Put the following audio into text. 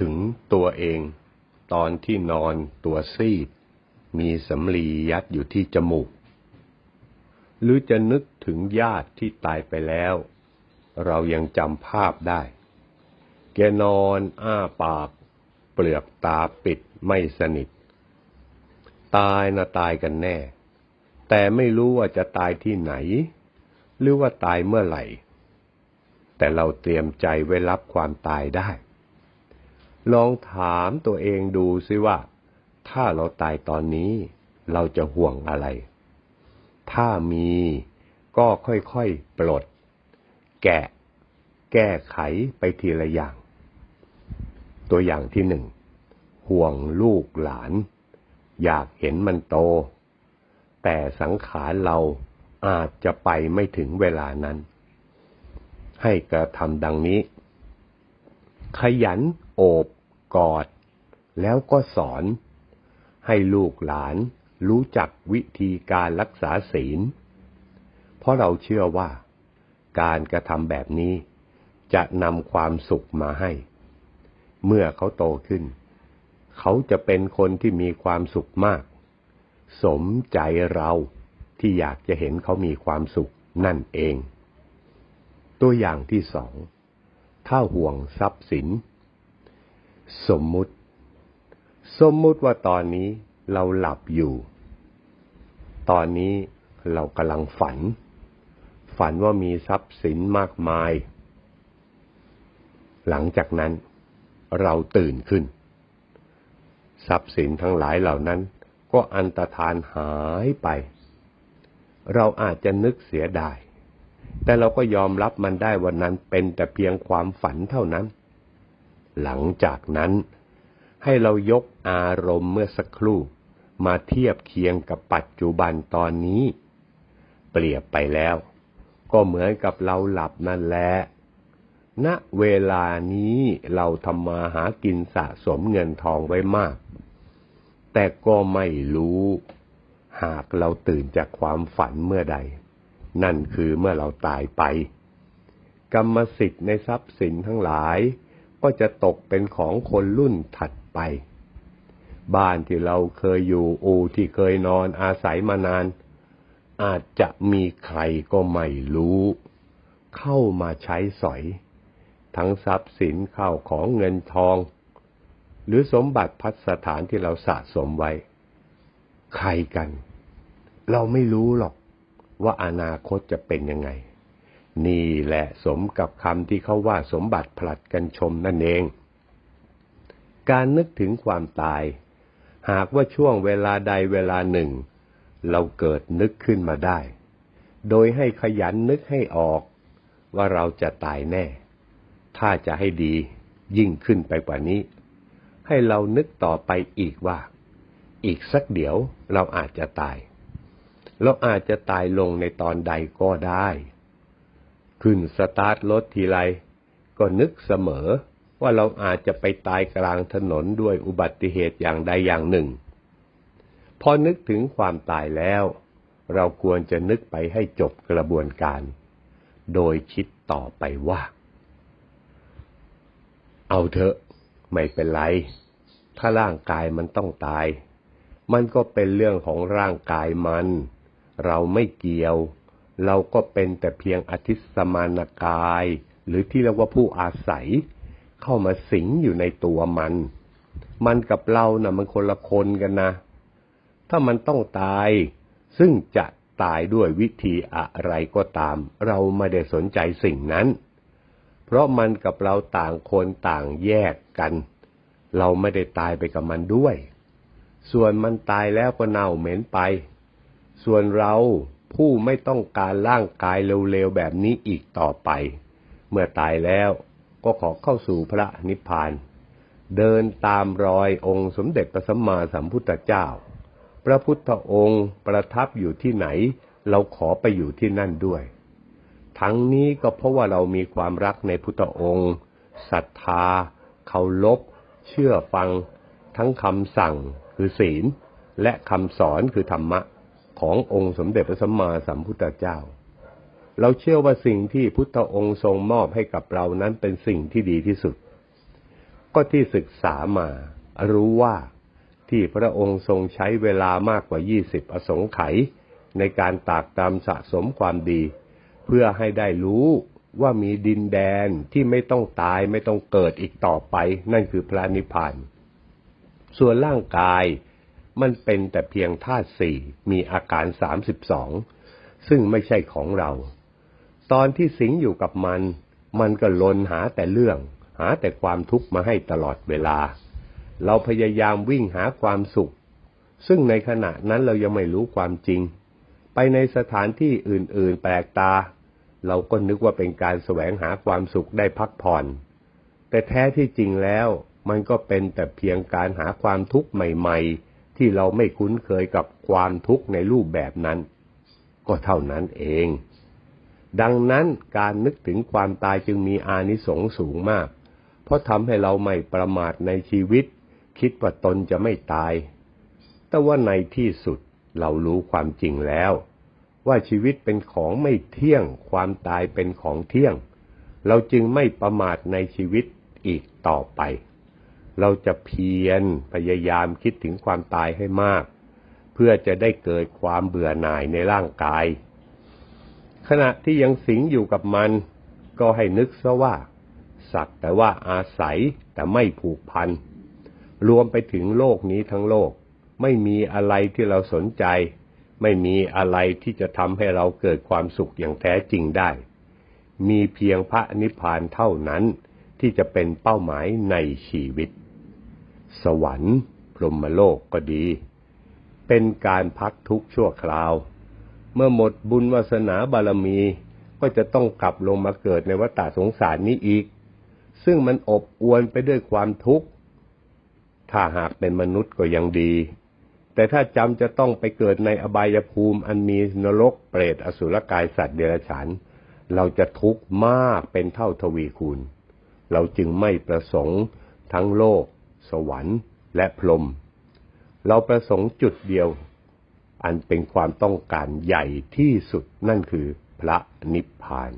ถึงตัวเอง ตอนที่นอนตัวซีด มีสำลียัดอยู่ที่จมูก หรือจะนึกถึงญาติที่ตายไปแล้ว เรายังจำภาพได้ แกนอนอ้าปาก เปลือกตาปิดไม่สนิท ตายนะตายกันแน่ แต่ไม่รู้ว่าจะตายที่ไหน หรือว่าตายเมื่อไหร่ แต่เราเตรียมใจไว้รับความตายได้ ลองถามตัวเองดูซิว่า ถ้าเราตายตอนนี้ เราจะห่วงอะไร ถ้ามีก็ค่อยๆปลด แกะ แก้ไขไปทีละอย่าง ตัวอย่างที่หนึ่งห่วงลูกหลาน อยากเห็นมันโต แต่สังขารเราอาจจะไปไม่ถึงเวลานั้น ให้กระทำดังนี้ ขยัน โอบกอด แล้วก็สอน ให้ลูกหลานรู้จักวิธีการรักษาศีล เพราะเราเชื่อว่า การกระทำแบบนี้จะนำความสุขมาให้ เมื่อเขาโตขึ้น เขาจะเป็นคนที่มีความสุขมาก สมใจเราที่อยากจะเห็นเขามีความสุขนั่นเอง ตัวอย่างที่สอง ถ้าห่วงทรัพย์สิน สมมุติ สมมุติว่าตอนนี้เราหลับอยู่ ตอนนี้เรากำลังฝัน ฝันว่ามีทรัพย์สินมากมาย หลังจากนั้นเราตื่นขึ้น ทรัพย์สินทั้งหลายเหล่านั้น ก็อันตรธานหายไป เราอาจจะนึกเสียดาย แต่เราก็ยอมรับมันได้วันนั้นเป็นแต่เพียงความฝันเท่านั้น หลังจากนั้น ให้เรายกอารมณ์เมื่อสักครู่ มาเทียบเคียงกับปัจจุบันตอนนี้ เปรียบไปแล้ว ก็เหมือนกับเราหลับนั่นแหละณเวลานี้เราทำมาหากินสะสมเงินทองไว้มาก แต่ก็ไม่รู้ หากเราตื่นจากความฝันเมื่อใด นั่นคือเมื่อเราตายไป กรรมสิทธิ์ในทรัพย์สินทั้งหลาย ก็จะตกเป็นของคนรุ่นถัดไป บ้านที่เราเคยอยู่อูที่เคยนอนอาศัยมานาน อาจจะมีใครก็ไม่รู้ เข้ามาใช้สอย ทั้งทรัพย์สินเข้าของเงินทอง หรือสมบัติพัสถานที่เราสะสมไว้ ใครกัน เราไม่รู้หรอกว่าอนาคตจะเป็นยังไง นี่แหละสมกับคำที่เขาว่าสมบัติผลัดกันชมนั่นเอง การนึกถึงความตาย หากว่าช่วงเวลาใดเวลาหนึ่ง เราเกิดนึกขึ้นมาได้ โดยให้ขยันนึกให้ออกว่าเราจะตายแน่ ถ้าจะให้ดียิ่งขึ้นไปกว่านี้ ให้เรานึกต่อไปอีกว่า อีกสักเดี๋ยวเราอาจจะตาย เราอาจจะตายลงในตอนใดก็ได้ ขึ้นสตาร์ทรถทีไรก็นึกเสมอว่าเราอาจจะไปตายกลางถนนด้วยอุบัติเหตุอย่างใดอย่างหนึ่ง พอนึกถึงความตายแล้ว เราควรจะนึกไปให้จบกระบวนการ โดยคิดต่อไปว่า เอาเถอะ ไม่เป็นไร ถ้าร่างกายมันต้องตาย มันก็เป็นเรื่องของร่างกายมัน เราไม่เกี่ยว เราก็เป็นแต่เพียงอธิสมานกาย หรือที่เรียกว่าผู้อาศัย เข้ามาสิงอยู่ในตัวมัน มันกับเรานะ่ะมันคนละคนกันนะ ถ้ามันต้องตาย ซึ่งจะตายด้วยวิธีอะไรก็ตาม เราไม่ได้สนใจสิ่งนั้น เพราะมันกับเราต่างคนต่างแยกกัน เราไม่ได้ตายไปกับมันด้วย ส่วนมันตายแล้วก็เน่าเหม็นไป ส่วนเรา ผู้ไม่ต้องการร่างกายเร็วๆแบบนี้อีกต่อไป เมื่อตายแล้วก็ขอเข้าสู่พระนิพพาน เดินตามรอยองค์สมเด็จพระสัมมาสัมพุทธเจ้า พระพุทธองค์ประทับอยู่ที่ไหน เราขอไปอยู่ที่นั่นด้วย ทั้งนี้ก็เพราะว่าเรามีความรักในพุทธองค์ศรัทธาเคารพเชื่อฟัง ทั้งคำสั่งคือศีล และคำสอนคือธรรมะ ขององค์สมเด็จพระสัมมาสัมพุทธเจ้า เราเชื่อว่าสิ่งที่พุทธองค์ทรงมอบให้กับเรานั้นเป็นสิ่งที่ดีที่สุด ก็ที่ศึกษามา รู้ว่าที่พระองค์ทรงใช้เวลามากกว่า20อสงไขยในการตากตามสะสมความดี เพื่อให้ได้รู้ว่ามีดินแดนที่ไม่ต้องตายไม่ต้องเกิดอีกต่อไป นั่นคือพระนิพพาน ส่วนร่างกาย มันเป็นแต่เพียงธาตุสี่มีอาการสามสิบสองซึ่งไม่ใช่ของเรา ตอนที่สิงอยู่กับมัน มันก็ลนหาแต่เรื่อง หาแต่ความทุกข์มาให้ตลอดเวลา เราพยายามวิ่งหาความสุข ซึ่งในขณะนั้นเรายังไม่รู้ความจริง ไปในสถานที่อื่นๆแปลกตา เราก็นึกว่าเป็นการแสวงหาความสุขได้พักผ่อน แต่แท้ที่จริงแล้ว มันก็เป็นแต่เพียงการหาความทุกข์ใหม่ ๆ ที่เราไม่คุ้นเคยกับความทุกข์ในรูปแบบนั้น ก็เท่านั้นเอง ดังนั้นการนึกถึงความตายจึงมีอานิสงส์สูงมาก เพราะทำให้เราไม่ประมาทในชีวิต คิดว่าตนจะไม่ตาย แต่ว่าในที่สุดเรารู้ความจริงแล้ว ว่าชีวิตเป็นของไม่เที่ยง ความตายเป็นของเที่ยง เราจึงไม่ประมาทในชีวิตอีกต่อไป เราจะเพียรพยายามคิดถึงความตายให้มาก เพื่อจะได้เกิดความเบื่อหน่ายในร่างกาย ขณะที่ยังสิงอยู่กับมัน ก็ให้นึกซะว่า สักแต่ว่าอาศัยแต่ไม่ผูกพัน รวมไปถึงโลกนี้ทั้งโลก ไม่มีอะไรที่เราสนใจ ไม่มีอะไรที่จะทำให้เราเกิดความสุขอย่างแท้จริงได้ มีเพียงพระนิพพานเท่านั้นที่จะเป็นเป้าหมายในชีวิต สวรรค์ พรหมโลกก็ดี เป็นการพักทุกชั่วคราว เมื่อหมดบุญวาสนาบารมีก็จะต้องกลับลงมาเกิดในวัฏสงสารนี้อีก ซึ่งมันอบอวลไปด้วยความทุกข์ ถ้าหากเป็นมนุษย์ก็ยังดี แต่ถ้าจำจะต้องไปเกิดในอบายภูมิอันมีนรกเปรตอสุรกายสัตว์เดรัจฉานเราจะทุกข์มากเป็นเท่าทวีคูณ เราจึงไม่ประสงค์ทั้งโลก สวรรค์และพรหมเราประสงค์จุดเดียว อันเป็นความต้องการใหญ่ที่สุดนั่นคือพระนิพพาน